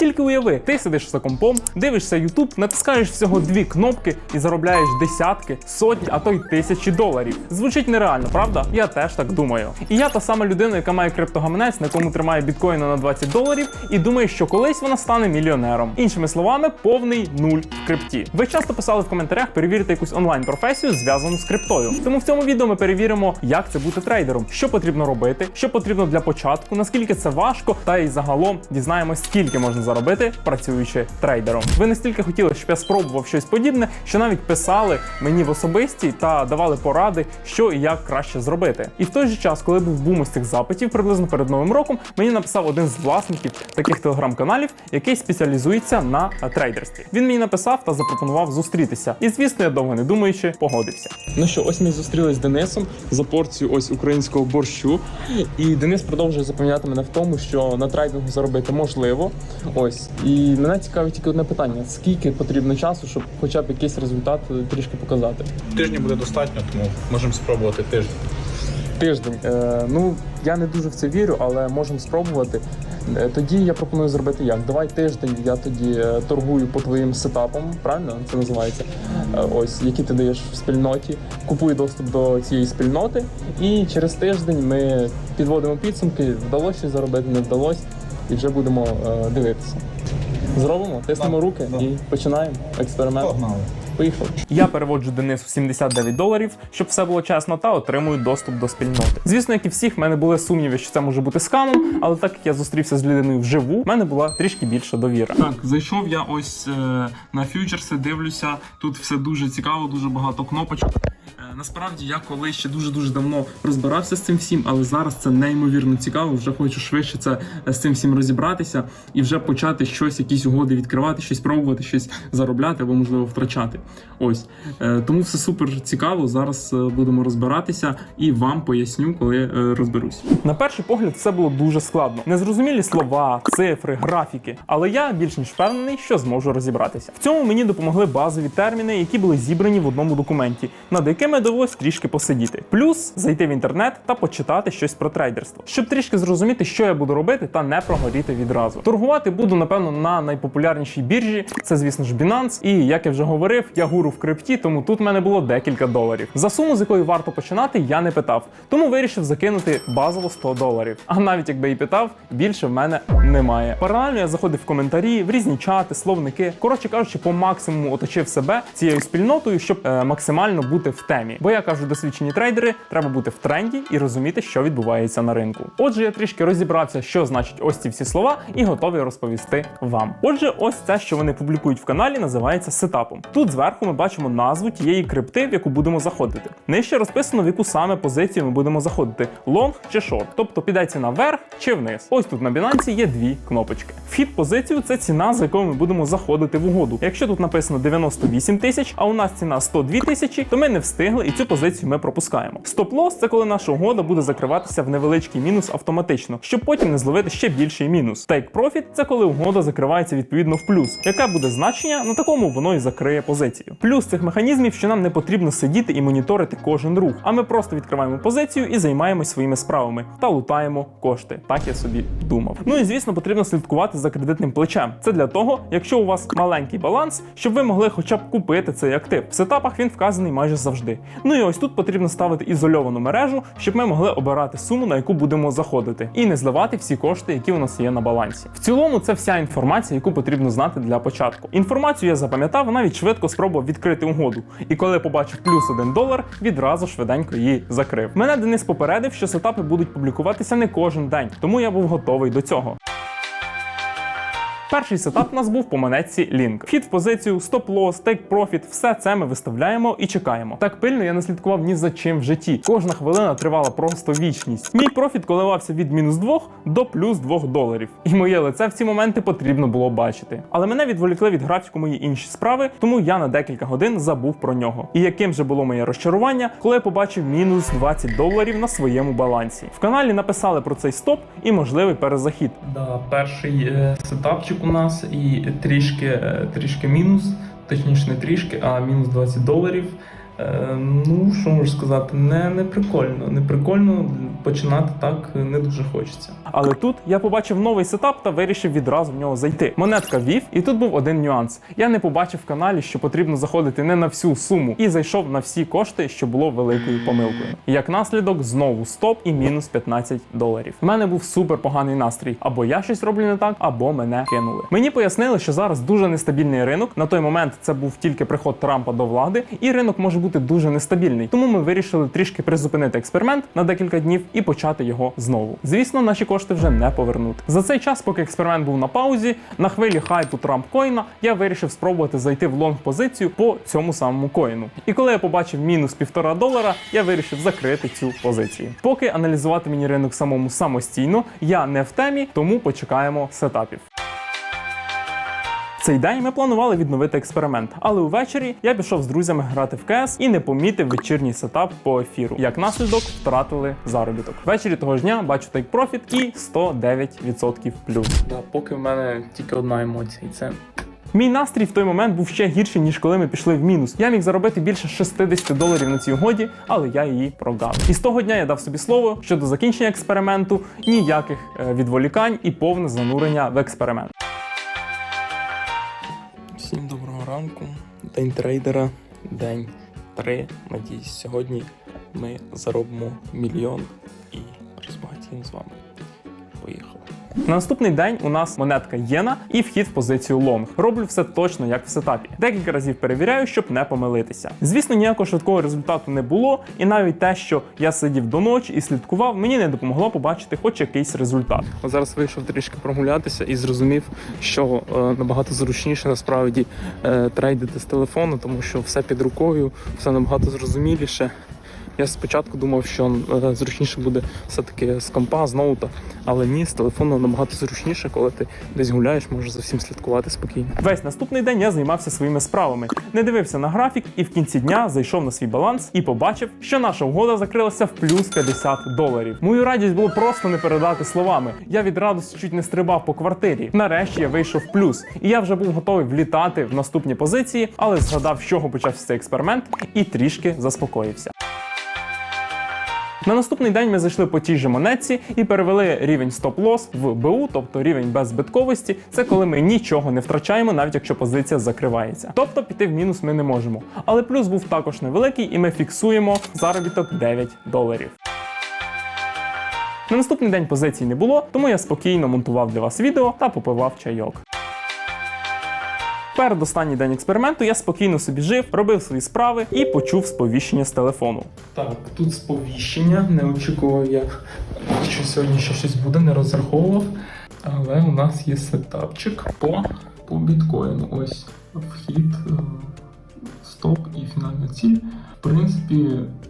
Тільки уяви, ти сидиш за компом, дивишся YouTube, натискаєш всього дві кнопки і заробляєш десятки, сотні, а то й тисячі доларів. Звучить нереально, правда? Я теж так думаю. І я та сама людина, яка має криптогаманець, на якому тримає біткоїна на 20 доларів, і думає, що колись вона стане мільйонером. Іншими словами, повний нуль в крипті. Ви часто писали в коментарях перевірити якусь онлайн-професію, зв'язану з криптою. Тому в цьому відео ми перевіримо, як це бути трейдером, що потрібно робити, що потрібно для початку, наскільки це важко, та й загалом дізнаємось, скільки можна заробити, працюючи трейдером. Ви настільки хотіли, щоб я спробував щось подібне, що навіть писали мені в особисті та давали поради, що і як краще зробити. І в той же час, коли був бум із цих запитів, приблизно перед новим роком, мені написав один з власників таких телеграм-каналів, який спеціалізується на трейдерстві. Він мені написав та запропонував зустрітися. І звісно, я довго не думаючи, погодився. Ну що, ось ми зустрілись з Денисом за порцію ось українського борщу. І Денис продовжує запевняти мене в тому, що на трейдингу заробити можливо. Ось і мене цікавить тільки одне питання: скільки потрібно часу, щоб хоча б якийсь результат трішки показати? Тижня буде достатньо, тому можемо спробувати тиждень. Тиждень. Е, ну я не дуже в це вірю, але можемо спробувати. Е, Тоді я пропоную зробити як? Давай тиждень. Я тоді е, торгую по твоїм сетапам, правильно це називається? Е, ось які ти даєш в спільноті, купую доступ до цієї спільноти, і через тиждень ми підводимо підсумки, вдалося заробити, не вдалося, і вже будемо е, дивитися. Зробимо, тиснемо руки і починаємо експеримент. Погнали. Поїхали. Я переводжу Денису 79 доларів, щоб все було чесно, та отримую доступ до спільноти. Звісно, як і всіх, в мене були сумніви, що це може бути скамом, але так як я зустрівся з людиною вживу, в мене була трішки більша довіра. Так, зайшов я ось е, на фьючерси, дивлюся. Тут все дуже цікаво, дуже багато кнопочок. Е, Насправді я колись ще дуже дуже давно розбирався з цим всім, але зараз це неймовірно цікаво. Вже хочу швидше це е, з цим всім розібратися і вже почати щось, якісь угоди відкривати, щось пробувати, щось заробляти або можливо втрачати. Ось Е, тому все супер цікаво. Зараз будемо розбиратися і вам поясню, коли розберусь. На перший погляд, все було дуже складно. Незрозумілі слова, цифри, графіки. Але я більш ніж впевнений, що зможу розібратися. В цьому мені допомогли базові терміни, які були зібрані в одному документі, над якими довелось трішки посидіти. Плюс зайти в інтернет та почитати щось про трейдерство, щоб трішки зрозуміти, що я буду робити, та не прогоріти відразу. Торгувати буду напевно на найпопулярнішій біржі. Це, звісно ж, Binance. І як я вже говорив, я гуру в крипті, тому тут в мене було декілька доларів. За суму, з якої варто починати, я не питав, тому вирішив закинути базово 100 доларів. А навіть якби і питав, більше в мене немає. Паралельно я заходив в коментарі, в різні чати, словники. Коротше кажучи, по максимуму оточив себе цією спільнотою, щоб е, максимально бути в темі. Бо я кажу, досвідчені трейдери, треба бути в тренді і розуміти, що відбувається на ринку. Отже, я трішки розібрався, що значить ось ці всі слова, і готовий розповісти вам. Отже, ось це, що вони публікують в каналі, називається сетапом. Тут зверху ми бачимо назву тієї крипти, в яку будемо заходити. Нижче розписано, в яку саме позицію ми будемо заходити: лонг чи шорт, тобто піде ціна вверх чи вниз. Ось тут на Binance є дві кнопочки. Вхід позицію це ціна, за якою ми будемо заходити в угоду. Якщо тут написано 98 тисяч, а у нас ціна 102 тисячі, то ми не встигли і цю позицію ми пропускаємо. Стоп-лосс – це коли наша угода буде закриватися в невеличкий мінус автоматично, щоб потім не зловити ще більший мінус. Take profit – це коли угода закривається відповідно в плюс, яке буде значення, на такому воно і закриє позицію. Плюс цих механізмів, що нам не потрібно сидіти і моніторити кожен рух, а ми просто відкриваємо позицію і займаємось своїми справами та лутаємо кошти. Так я собі думав. Ну і звісно, потрібно слідкувати за кредитним плечем. Це для того, якщо у вас маленький баланс, щоб ви могли хоча б купити цей актив. В сетапах він вказаний майже завжди. Ну і ось тут потрібно ставити ізольовану мережу, щоб ми могли обирати суму, на яку будемо заходити, і не зливати всі кошти, які у нас є на балансі. В цілому, це вся інформація, яку потрібно знати для початку. Інформацію я запам'ятав, навіть швидко спробував відкрити угоду. І коли побачив плюс один долар, відразу швиденько її закрив. Мене Денис попередив, що сетапи будуть публікуватися не кожен день, тому я був готовий до цього. Перший сетап у нас був по монетці Link. Вхід в позицію, стоп-лосс, тейк-профіт, все це ми виставляємо і чекаємо. Так пильно я не слідкував ні за чим в житті. Кожна хвилина тривала просто вічність. Мій профіт коливався від мінус 2 до плюс 2 доларів. І моє лице в ці моменти потрібно було бачити. Але мене відволікли від графіку мої інші справи, тому я на декілька годин забув про нього. І яким же було моє розчарування, коли я побачив мінус 20 доларів на своєму балансі. В каналі написали про цей стоп і можливий перезахід. Да, перший е, сетапчик у нас і трішки, е, трішки мінус, точніше не трішки, а мінус 20 доларів. Е, ну, що можу сказати, не, не прикольно. Не прикольно починати так не дуже хочеться. Але тут я побачив новий сетап та вирішив відразу в нього зайти. Монетка вів, і тут був один нюанс. Я не побачив в каналі, що потрібно заходити не на всю суму, і зайшов на всі кошти, що було великою помилкою. Як наслідок, знову стоп і мінус 15 доларів. У мене був супер поганий настрій. Або я щось роблю не так, або мене кинули. Мені пояснили, що зараз дуже нестабільний ринок. На той момент це був тільки приход Трампа до влади, і ринок може бути дуже нестабільний. Тому ми вирішили трішки призупинити експеримент на декілька днів і почати його знову. Звісно, наші кошти вже не повернути. За цей час, поки експеримент був на паузі, на хвилі хайпу Трамп коїна, я вирішив спробувати зайти в лонг позицію по цьому самому коїну. І коли я побачив мінус півтора долара, я вирішив закрити цю позицію. Поки аналізувати мені ринок самому самостійно, я не в темі, тому почекаємо сетапів. Цей день ми планували відновити експеримент, але увечері я пішов з друзями грати в КС і не помітив вечірній сетап по ефіру. Як наслідок втратили заробіток. Ввечері того ж дня бачу тейк профіт і 109% плюс. Да, поки в мене тільки одна емоція, і це. Мій настрій в той момент був ще гірший, ніж коли ми пішли в мінус. Я міг заробити більше 60 доларів на цій угоді, але я її прогав. І з того дня я дав собі слово, що до закінчення експерименту ніяких е, відволікань і повне занурення в експеримент. Ранку. День трейдера, день 3. Надіюсь, сьогодні ми заробимо мільйон і розбагатіємо з вами. Поїхали. На наступний день у нас монетка єна і вхід в позицію лонг. Роблю все точно як в сетапі. Декілька разів перевіряю, щоб не помилитися. Звісно, ніякого швидкого результату не було, і навіть те, що я сидів до ночі і слідкував, мені не допомогло побачити хоч якийсь результат. Зараз вийшов трішки прогулятися і зрозумів, що е, набагато зручніше насправді е, трейдити з телефону, тому що все під рукою, все набагато зрозуміліше. Я спочатку думав, що е, зручніше буде все-таки з компа, з ноута, але ні, з телефону набагато зручніше, коли ти десь гуляєш, можеш за всім слідкувати спокійно. Весь наступний день я займався своїми справами, не дивився на графік і в кінці дня зайшов на свій баланс і побачив, що наша угода закрилася в плюс 50 доларів. Мою радість було просто не передати словами. Я від радості чуть не стрибав по квартирі. Нарешті я вийшов в плюс, і я вже був готовий влітати в наступні позиції, але згадав, з чого почався цей експеримент, і трішки заспокоївся. На наступний день ми зайшли по тій же монетці і перевели рівень стоп-лосс в БУ, тобто рівень без збитковості. Це коли ми нічого не втрачаємо, навіть якщо позиція закривається. Тобто піти в мінус ми не можемо. Але плюс був також невеликий, і ми фіксуємо заробіток 9 доларів. На наступний день позицій не було, тому я спокійно монтував для вас відео та попивав чайок. Перед останній день експерименту я спокійно собі жив, робив свої справи і почув сповіщення з телефону. Так, тут сповіщення. Не очікував я, що сьогодні ще щось буде, не розраховував. Але у нас є сетапчик по, по біткоїну. Ось вхід, е, стоп і фінальна ціль. Принципі,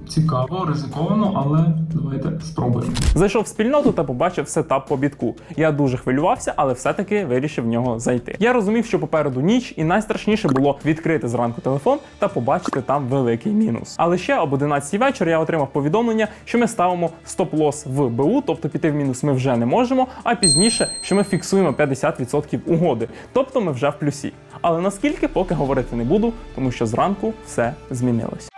цікаво, ризиковано, але давайте спробуємо. Зайшов в спільноту та побачив сетап по бітку. Я дуже хвилювався, але все-таки вирішив в нього зайти. Я розумів, що попереду ніч, і найстрашніше було відкрити зранку телефон та побачити там великий мінус. Але ще об 11 вечора я отримав повідомлення, що ми ставимо стоп-лосс в БУ, тобто піти в мінус ми вже не можемо. А пізніше, що ми фіксуємо 50% угоди, тобто ми вже в плюсі. Але наскільки поки говорити не буду, тому що зранку все змінилось.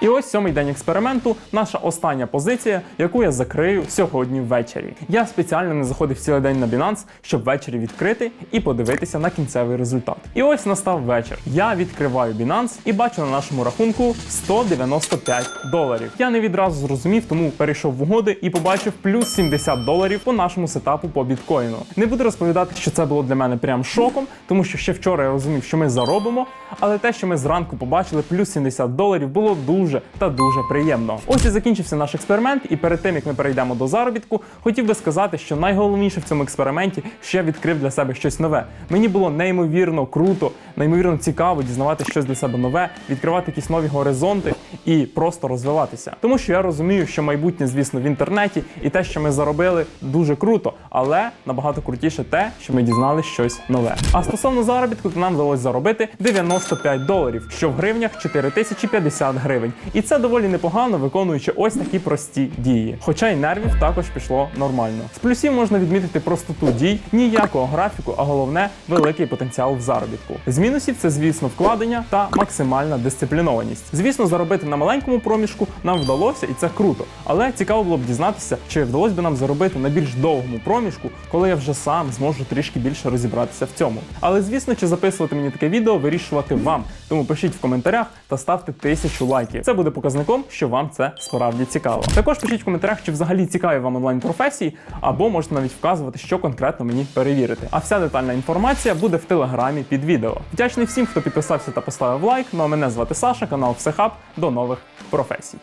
І ось сьомий день експерименту, наша остання позиція, яку я закрию сьогодні ввечері. Я спеціально не заходив цілий день на Binance, щоб ввечері відкрити і подивитися на кінцевий результат. І ось настав вечір. Я відкриваю Binance і бачу на нашому рахунку 195 доларів. Я не відразу зрозумів, тому перейшов в угоди і побачив плюс 70 доларів по нашому сетапу по біткоїну. Не буду розповідати, що це було для мене прям шоком, тому що ще вчора я розумів, що ми заробимо, але те, що ми зранку побачили плюс 70 доларів, було дуже та дуже приємно. Ось і закінчився наш експеримент, і перед тим як ми перейдемо до заробітку, хотів би сказати, що найголовніше в цьому експерименті, я відкрив для себе щось нове. Мені було неймовірно круто, неймовірно цікаво дізнавати щось для себе нове, відкривати якісь нові горизонти. і просто розвиватися. Тому що я розумію, що майбутнє, звісно, в інтернеті, і те, що ми заробили, дуже круто, але набагато крутіше те, що ми дізнали щось нове. А стосовно заробітку, то нам вдалося заробити 95 доларів, що в гривнях 4050 гривень. І це доволі непогано, виконуючи ось такі прості дії. Хоча й нервів також пішло нормально. З плюсів можна відмітити простоту дій, ніякого графіку, а головне великий потенціал в заробітку. З мінусів це, звісно, вкладення та максимальна дисциплінованість. Звісно, заробити на маленькому проміжку нам вдалося, і це круто. Але цікаво було б дізнатися, чи вдалося б нам заробити на більш довгому проміжку, коли я вже сам зможу трішки більше розібратися в цьому. Але звісно, чи записувати мені таке відео, вирішувати вам. Тому пишіть в коментарях та ставте тисячу лайків. Це буде показником, що вам це справді цікаво. Також пишіть в коментарях, чи взагалі цікаві вам онлайн професії, або можете навіть вказувати, що конкретно мені перевірити. А вся детальна інформація буде в телеграмі під відео. Вдячний всім, хто підписався та поставив лайк. Ну а мене звати Саша, канал Всехаб. До нових професій.